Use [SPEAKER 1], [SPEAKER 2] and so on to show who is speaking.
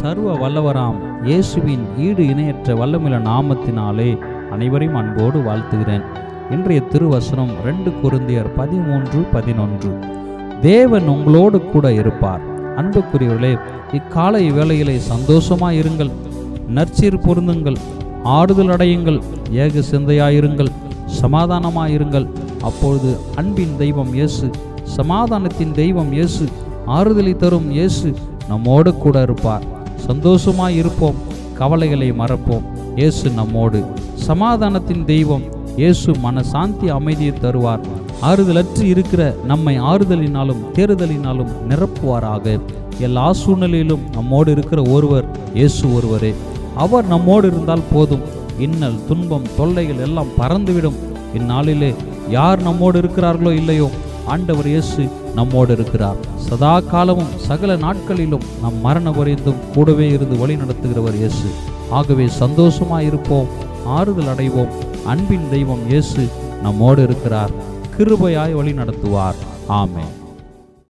[SPEAKER 1] சர்வ வல்லவராம் இயேசுவின் ஈடு இணையற்ற வல்லமில நாமத்தினாலே அனைவரையும் அன்போடு வாழ்த்துகிறேன். இன்றைய திருவசனம் ரெண்டு குருந்தியர் பதிமூன்று பதினொன்று. தேவன் உங்களோடு கூட இருப்பார். அன்புக்குரியவர்களே இக்காலை வேளையிலே சந்தோஷமாய் இருங்கள் நற்சீர் பொருந்துங்கள். ஆறுதல் அடையுங்கள். ஏக சிந்தையாயிருங்கள். சமாதானமாயிருங்கள். அப்பொழுது அன்பின் தெய்வம் இயேசு சமாதானத்தின் தெய்வம் இயேசு ஆறுதலை தரும் இயேசு நம்மோடு கூட இருப்பார். சந்தோஷமாய் இருப்போம் கவலைகளை மறப்போம். இயேசு நம்மோடு. சமாதானத்தின் தெய்வம் இயேசு மனசாந்தி அமைதியை தருவார். ஆறுதலற்று இருக்கிற நம்மை ஆறுதலினாலும் தேறுதலினாலும் நிரப்புவாராக. எல்லா சூழ்நிலையிலும் நம்மோடு இருக்கிற ஒருவர் இயேசு ஒருவரே. அவர் நம்மோடு இருந்தால் போதும். இன்னல் துன்பம் தொல்லைகள் எல்லாம் பறந்துவிடும். இந்நாளிலே யார் நம்மோடு இருக்கிறார்களோ இல்லையோ? ஆண்டவர் இயேசு நம்மோடு இருக்கிறார். சதா காலமும் சகல நாட்களிலும் நம் மரண வரைந்தும் கூடவே இருந்து வழி நடத்துகிறவர் இயேசு. ஆகவே சந்தோஷமாய் இருப்போம் ஆறுதல் அடைவோம் அன்பின் தெய்வம் இயேசு நம்மோடு இருக்கிறார். கிருபையாய் வழி நடத்துவார். ஆமே